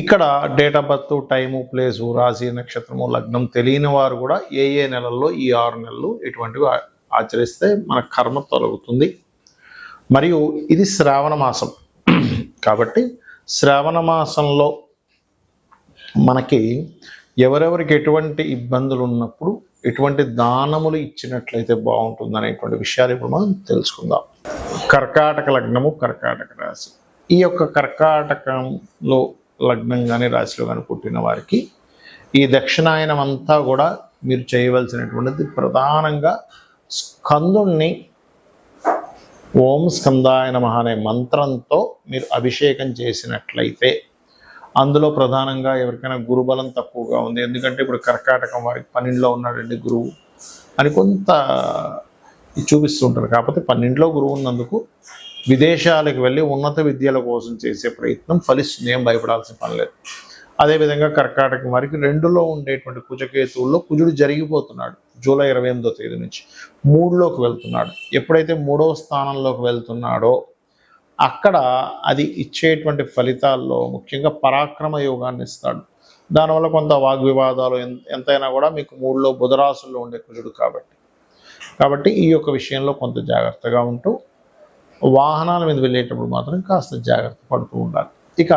ఇక్కడ date of birth time place రాశి నక్షత్రము లగ్నం తెలియని వారు కూడా ఏ ఏ నెలల్లో ఈ ఆరు నెలలు ఇటువంటివి ఆచరిస్తే మన కర్మ తొలగుతుంది. మరియు ఇది శ్రావణ మాసం. కాబట్టి శ్రావణ మాసంలో మనకి ఎవరెవరికి ఎటువంటి ఇబ్బందులు ఉన్నప్పుడు ఎటువంటి దానములు ఇచ్చినట్లయితే బాగుంటుంది అనేటువంటి విషయాలు ఇప్పుడు మనం తెలుసుకుందాం. కర్కాటక లగ్నము కర్కాటక రాశి. ఈ యొక్క కర్కాటకంలో లగ్నం కానీ రాశిలో కానీ పుట్టిన వారికి ఈ దక్షిణాయనం అంతా కూడా మీరు చేయవలసినటువంటిది ప్రధానంగా స్కందుణ్ణి ఓం స్కందాయ నమ అనే మంత్రంతో మీరు అభిషేకం చేసినట్లయితే అందులో ప్రధానంగా ఎవరికైనా గురుబలం తక్కువగా ఉంది. ఎందుకంటే ఇప్పుడు కర్కాటకం వారికి పన్నెండులో ఉన్నాడండి గురువు అని కొంత చూపిస్తుంటారు. కాకపోతే పన్నెండులో గురువు ఉన్నందుకు విదేశాలకు వెళ్ళి ఉన్నత విద్యల కోసం చేసే ప్రయత్నం ఫలిస్తుంది ఏం భయపడాల్సిన పని లేదు. అదేవిధంగా కర్కాటకం వారికి రెండులో ఉండేటువంటి కుజకేతువుల్లో కుజుడు జరిగిపోతున్నాడు జూలై ఇరవై ఎనిమిదో తేదీ నుంచి. మూడులోకి వెళ్తున్నాడు. ఎప్పుడైతే మూడవ స్థానంలోకి వెళ్తున్నాడో అక్కడ అది ఇచ్చేటువంటి ఫలితాల్లో ముఖ్యంగా పరాక్రమ యోగాన్ని ఇస్తాడు. దానివల్ల కొంత వాగ్వివాదాలు ఎంతైనా కూడా మీకు మూడులో బుధరాశుల్లో ఉండే కుజుడు కాబట్టి. కాబట్టి ఈ యొక్క విషయంలో కొంత జాగ్రత్తగా ఉంటూ వాహనాల మీద వెళ్ళేటప్పుడు మాత్రం కాస్త జాగ్రత్త పడుతూ ఉండాలి. ఇక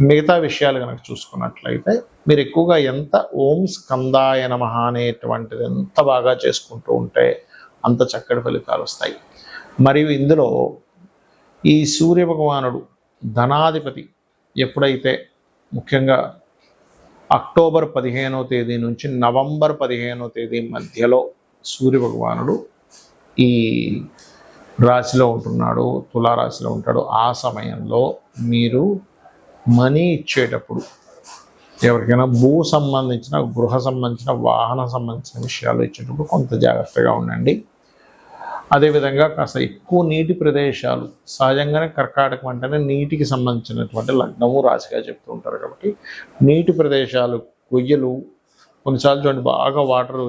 మిగతా విషయాలు కనుక చూసుకున్నట్లయితే మీరు ఎక్కువగా ఎంత ఓం స్కందాయ నమ అనేటువంటిది ఎంత బాగా చేసుకుంటూ ఉంటే అంత చక్కటి ఫలితాలు వస్తాయి. మరియు ఇందులో ఈ సూర్య భగవానుడు ధనాధిపతి ఎప్పుడైతే ముఖ్యంగా అక్టోబర్ పదిహేనో తేదీ నుంచి నవంబర్ పదిహేనో తేదీ మధ్యలో సూర్య భగవానుడు ఈ రాశిలో ఉంటున్నాడు తులారాశిలో ఉంటాడు. ఆ సమయంలో మీరు మనీ ఇచ్చేటప్పుడు ఎవరికైనా భూ సంబంధించిన గృహ సంబంధించిన వాహన సంబంధించిన విషయాలు ఇచ్చేటప్పుడు కొంత జాగ్రత్తగా ఉండండి. అదేవిధంగా కాస్త ఎక్కువ నీటి ప్రదేశాలు సహజంగానే కర్కాటకం అంటేనే నీటికి సంబంధించినటువంటి లగ్నము రాశిగా చెప్తూ ఉంటారు కాబట్టి నీటి ప్రదేశాలు కొయ్యలు కొన్నిసార్లు చూడండి బాగా వాటర్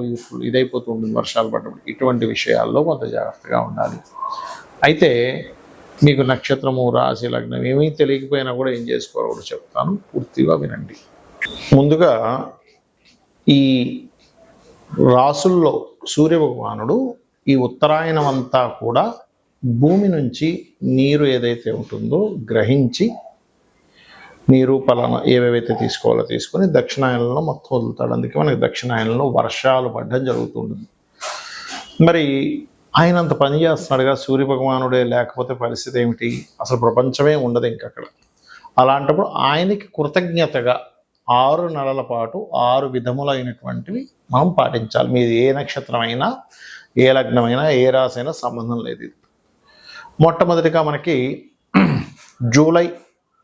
ఇదైపోతూ ఉంటుంది వర్షాలు పడ్డప్పుడు. ఇటువంటి విషయాల్లో కొంత జాగ్రత్తగా ఉండాలి. అయితే మీకు నక్షత్రము రాశి లగ్నం ఏమీ తెలియకపోయినా కూడా ఏం చేసుకోవాలో చెప్తాను. పూర్తిగా వినండి. ముందుగా ఈ రాసుల్లో సూర్య భగవానుడు ఈ ఉత్తరాయణం అంతా కూడా భూమి నుంచి నీరు ఏదైతే ఉంటుందో గ్రహించి నీరు పలానా ఏవేవైతే తీసుకోవాలో తీసుకొని దక్షిణాయనంలో మొత్తం వదులుతాడు. అందుకే మనకి దక్షిణాయనంలో వర్షాలు పడడం జరుగుతుంటుంది. మరి ఆయన అంత పని చేస్తున్నాడుగా సూర్య భగవానుడే లేకపోతే పరిస్థితి ఏమిటి? అసలు ప్రపంచమే ఉండదు ఇంకక్కడ. అలాంటప్పుడు ఆయనకి కృతజ్ఞతగా ఆరు నెలల పాటు ఆరు విధములైనటువంటివి మనం పాటించాలి. మీది ఏ నక్షత్రం అయినా ఏ లగ్నమైనా ఏ రాశైనా సంబంధం లేదు మొట్టమొదటిగా మనకి జూలై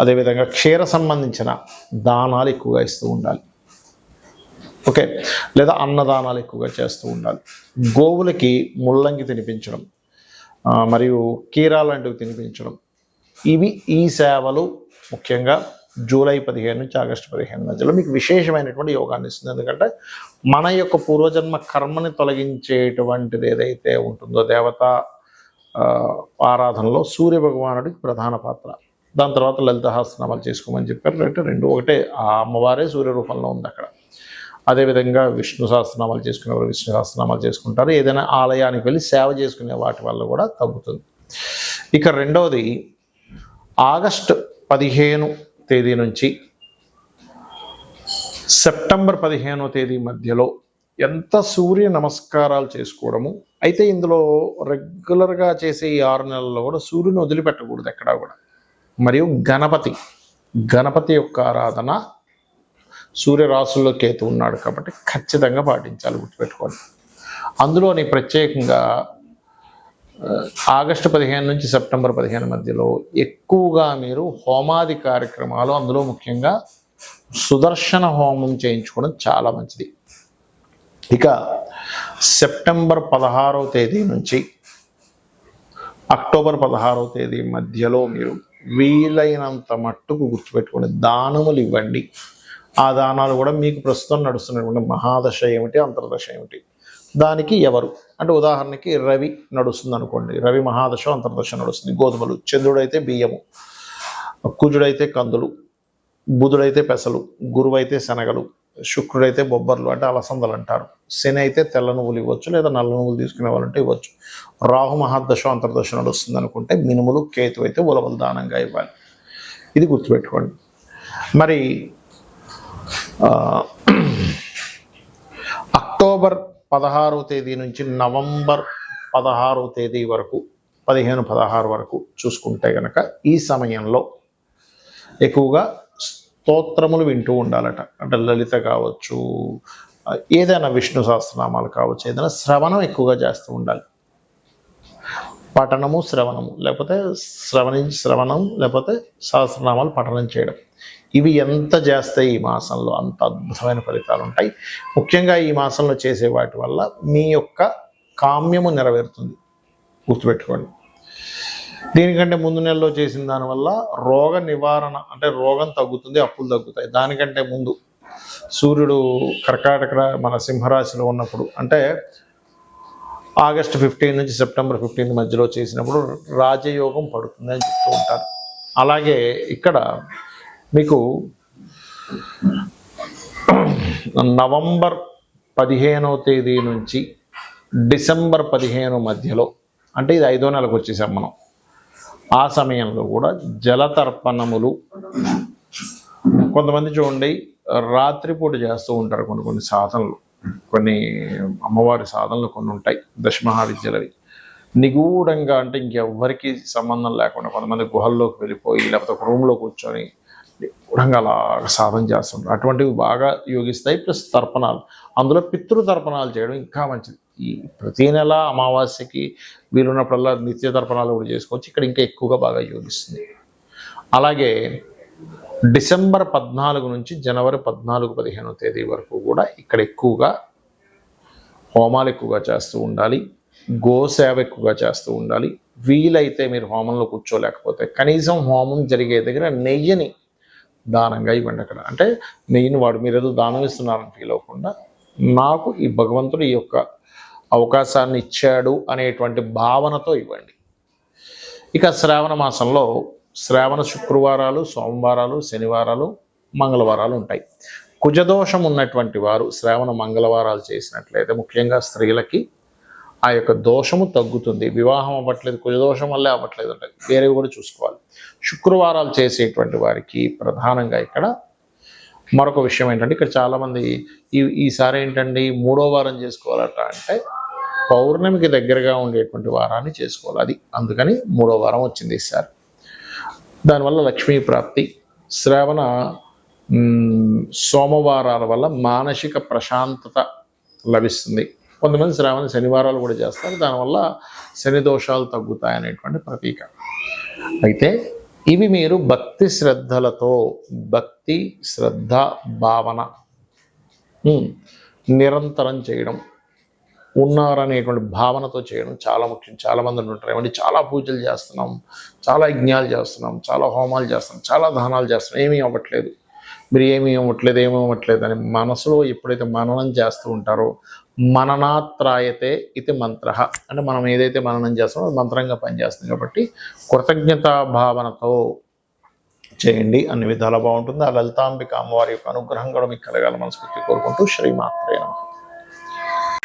అదేవిధంగా క్షీర సంబంధించిన దానాలు ఎక్కువగా ఇస్తూ ఉండాలి. ఓకే? లేదా అన్నదానాలు ఎక్కువగా చేస్తూ ఉండాలి. గోవులకి ముల్లంగి తినిపించడం మరియు కీరా లాంటివి తినిపించడం. ఇవి ఈ సేవలు ముఖ్యంగా జూలై పదిహేను నుంచి ఆగస్టు పదిహేను మధ్యలో మీకు విశేషమైనటువంటి యోగాన్ని ఇస్తుంది. ఎందుకంటే మన యొక్క పూర్వజన్మ కర్మని తొలగించేటువంటిది ఏదైతే ఉంటుందో దేవత ఆరాధనలో సూర్య భగవానుడికి ప్రధాన పాత్ర. దాని తర్వాత లలిత హాస్నామాలు చేసుకోమని చెప్పారు. అంటే రెండు ఒకటే ఆ అమ్మవారే సూర్య రూపంలో ఉంది అక్కడ. అదేవిధంగా విష్ణు సహస్రనామాలు చేసుకునేవారు విష్ణు సహస్రనామాలు చేసుకుంటారు. ఏదైనా ఆలయానికి వెళ్ళి సేవ చేసుకునే వాటి వల్ల కూడా తగ్గుతుంది. ఇక రెండవది ఆగస్ట్ పదిహేను తేదీ నుంచి సెప్టెంబర్ పదిహేనో తేదీ మధ్యలో ఎంత సూర్య నమస్కారాలు చేసుకోవడము అయితే ఇందులో రెగ్యులర్గా చేసే ఈ ఆరు నెలల్లో కూడా సూర్యుని వదిలిపెట్టకూడదు ఎక్కడా కూడా. మరియు గణపతి. గణపతి యొక్క ఆరాధన సూర్యరాశుల్లో కేతు ఉన్నాడు కాబట్టి ఖచ్చితంగా పాటించాలి గుర్తుపెట్టుకోండి. అందులోని ప్రత్యేకంగా ఆగస్టు పదిహేను నుంచి సెప్టెంబర్ పదిహేను మధ్యలో ఎక్కువగా మీరు హోమాది కార్యక్రమాలు అందులో ముఖ్యంగా సుదర్శన హోమం చేయించుకోవడం చాలా మంచిది. ఇక సెప్టెంబర్ పదహారవ తేదీ నుంచి అక్టోబర్ పదహారవ తేదీ మధ్యలో మీరు వీలైనంత మట్టుకు గుర్తుపెట్టుకోండి. దానములు ఇవ్వండి. ఆ దానాలు కూడా మీకు ప్రస్తుతం నడుస్తున్నటువంటి మహాదశ ఏమిటి అంతర్దశ ఏమిటి? దానికి ఎవరు? అంటే ఉదాహరణకి రవి నడుస్తుంది అనుకోండి రవి మహాదశ అంతర్దశ నడుస్తుంది. గోధుమలు చంద్రుడైతే బియ్యము కుజుడైతే కందులు బుధుడైతే పెసలు గురువైతే శనగలు శుక్రుడైతే బొబ్బర్లు అంటే అలసందలు అంటారు. శని అయితే తెల్ల నువ్వులు ఇవ్వచ్చు లేదా నల్ల నువ్వులు తీసుకునే వాళ్ళంటే ఇవ్వచ్చు. రాహు మహాదశ అంతర్దశ నడుస్తుంది అనుకుంటే మినుములు కేతు అయితే ఉలవలు దానంగా ఇవ్వాలి. ఇది గుర్తుపెట్టుకోండి. మరి అక్టోబర్ పదహారవ తేదీ నుంచి నవంబర్ పదహారవ తేదీ వరకు పదిహేను పదహారు వరకు చూసుకుంటే కనుక ఈ సమయంలో ఎక్కువగా స్తోత్రములు వింటూ ఉండాలట. అంటే లలిత కావచ్చు ఏదైనా విష్ణు సహస్రనామాలు కావచ్చు ఏదైనా శ్రవణం ఎక్కువగా చేస్తూ ఉండాలి. పఠనము శ్రవణము లేకపోతే శ్రవణించి శ్రవణం లేకపోతే సహస్రనామాలు పఠనం చేయడం. ఇవి ఎంత చేస్తాయి ఈ మాసంలో అంత అద్భుతమైన ఫలితాలు ఉంటాయి. ముఖ్యంగా ఈ మాసంలో చేసే వాటి వల్ల మీ యొక్క కామ్యము నెరవేరుతుంది. గుర్తుపెట్టుకోండి. దీనికంటే ముందు నెలలో చేసిన దానివల్ల రోగ నివారణ అంటే రోగం తగ్గుతుంది అప్పులు తగ్గుతాయి. దానికంటే ముందు సూర్యుడు కర్కాటక మన సింహరాశిలో ఉన్నప్పుడు అంటే ఆగస్ట్ ఫిఫ్టీన్ నుంచి సెప్టెంబర్ ఫిఫ్టీన్త్ మధ్యలో చేసినప్పుడు రాజయోగం పడుతుంది అని చెప్తూ ఉంటారు. అలాగే ఇక్కడ మీకు నవంబర్ పదిహేనవ తేదీ నుంచి డిసెంబర్ పదిహేను మధ్యలో అంటే ఇది ఐదో నెలకు వచ్చేసాం మనం. ఆ సమయంలో కూడా జలతర్పణములు. కొంతమంది చూడండి రాత్రిపూట చేస్తూ ఉంటారు కొన్ని కొన్ని సాధనలు. కొన్ని అమ్మవారి సాధనలు కొన్ని ఉంటాయి దశమహావిద్యలవి. నిగూఢంగా అంటే ఇంకెవ్వరికి సంబంధం లేకుండా కొంతమంది గుహల్లోకి వెళ్ళిపోయి లేకపోతే ఒక రూమ్లో కూర్చొని నిగూఢంగా అలా సాధన చేస్తుంటారు అటువంటివి బాగా యోగిస్తాయి ప్లస్ తర్పణాలు. అందులో పితృ తర్పణాలు చేయడం ఇంకా మంచిది. ఈ ప్రతి నెల అమావాస్యకి వీలున్నప్పుడల్లా నిత్య తర్పణాలు కూడా చేసుకోవచ్చు. ఇక్కడ ఇంకా ఎక్కువగా బాగా యోగిస్తుంది. అలాగే డిసెంబర్ పద్నాలుగు నుంచి జనవరి పద్నాలుగు పదిహేనో తేదీ వరకు కూడా ఇక్కడ ఎక్కువగా హోమాలు ఎక్కువగా చేస్తూ ఉండాలి. గోసేవ ఎక్కువగా చేస్తూ ఉండాలి. వీలైతే మీరు హోమంలో కూర్చోలేకపోతే కనీసం హోమం జరిగే దగ్గర నెయ్యిని దానంగా ఇవ్వండి అక్కడ. అంటే నెయ్యిని వాడు మీరు ఏదో దానం ఇస్తున్నారని ఫీల్ అవ్వకుండా నాకు ఈ భగవంతుడు ఈ యొక్క అవకాశాన్ని ఇచ్చాడు అనేటువంటి భావనతో ఇవ్వండి. ఇక శ్రావణ మాసంలో శ్రావణ శుక్రవారాలు సోమవారాలు శనివారాలు మంగళవారాలు ఉంటాయి. కుజదోషం ఉన్నటువంటి వారు శ్రావణ మంగళవారాలు చేసినట్లయితే ముఖ్యంగా స్త్రీలకి ఆ యొక్క దోషము తగ్గుతుంది. వివాహం అవ్వట్లేదు కుజదోషం వల్లే అవ్వట్లేదు అంటే వేరేవి కూడా చూసుకోవాలి. శుక్రవారాలు చేసేటువంటి వారికి ప్రధానంగా ఇక్కడ మరొక విషయం ఏంటంటే ఇక్కడ చాలామంది ఈ ఈసారి ఏంటండి మూడో వారం చేసుకోవాలట అంటే పౌర్ణమికి దగ్గరగా ఉండేటువంటి వారాన్ని చేసుకోవాలి. అది అందుకని మూడో వారం వచ్చింది ఈసారి దానివల్ల లక్ష్మీ ప్రాప్తి శ్రావణ సోమవారాల వల్ల మానసిక ప్రశాంతత లభిస్తుంది. కొంతమంది శ్రావణ శనివారాలు కూడా చేస్తారు. దానివల్ల శని దోషాలు తగ్గుతాయి అనేటువంటి ప్రతీక. అయితే ఇవి మీరు భక్తి శ్రద్ధలతో భక్తి శ్రద్ధ భావన నిరంతరం చేయడం ఉన్నారనేటువంటి భావనతో చేయడం చాలా ముఖ్యం. చాలా మంది ఉంటారు ఏమంటే చాలా పూజలు చేస్తున్నాం. చాలా యజ్ఞాలు చేస్తున్నాం. చాలా హోమాలు చేస్తున్నాం. చాలా దానాలు చేస్తున్నాం. ఏమీ అవ్వట్లేదు. మీరు ఏమీ ఇవ్వట్లేదు ఏమీ ఇవ్వట్లేదు అని మనసులో ఎప్పుడైతే మననం చేస్తూ ఉంటారో మననాత్రాయతే ఇది మంత్ర. అంటే మనం ఏదైతే మననం చేస్తామో అది మంత్రంగా పనిచేస్తుంది. కాబట్టి కృతజ్ఞతా భావనతో చేయండి. అన్ని విధాలా బాగుంటుంది. ఆ లలితాంబిక అమ్మవారి యొక్క అనుగ్రహం కూడా మీకు కలగాలి మనస్ఫూర్తి కోరుకుంటూ శ్రీమాత్రే నమః.